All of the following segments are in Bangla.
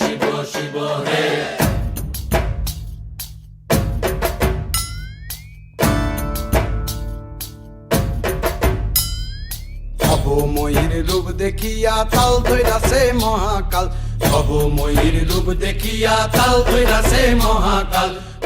শিব শিব, হে। ময়ূর রূপ দেখিয়া তাল ধৈরাছে মহাকাল। ভব ময়ূর রূপ দেখিয়া তাল ধৈরাছে মহাকাল।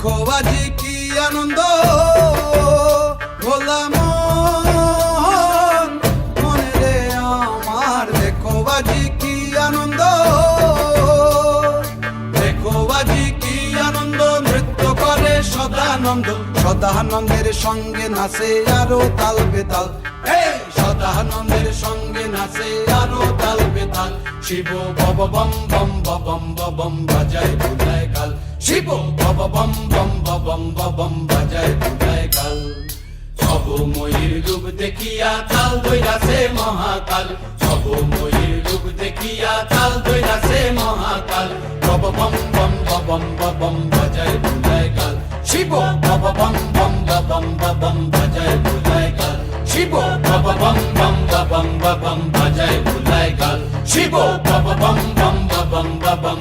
দেখো আজি কি আনন্দ? ভোলা মন মনে রে আমার দেখো আজি কি আনন্দ? দেখো আজি কি আনন্দ, নৃত্য করে সদানন্দ। সদানন্দের সঙ্গে নাচে আরও তাল বেতাল। সদানন্দের সঙ্গে নাচে আরও তাল বেতাল। শিব বব বম বম বম বম বাজায় বুলায় গাল শিব বব বম বম বম বম বাজায় বুলায় গাল সব ময়ূর রূপ দেখিয়া তাল দৈরাছে মহাকাল। সব ময়ূর রূপ দেখিয়া তাল দৈরাছে মহাকাল। বব বম বম বম বম বাজায় বুলায় গাল শিব বব বম বম বম বম বাজায় বুলায় গাল শিব বব বম বম বম বম বাজায় বুলায় গাল শিব বব বম বম বম বম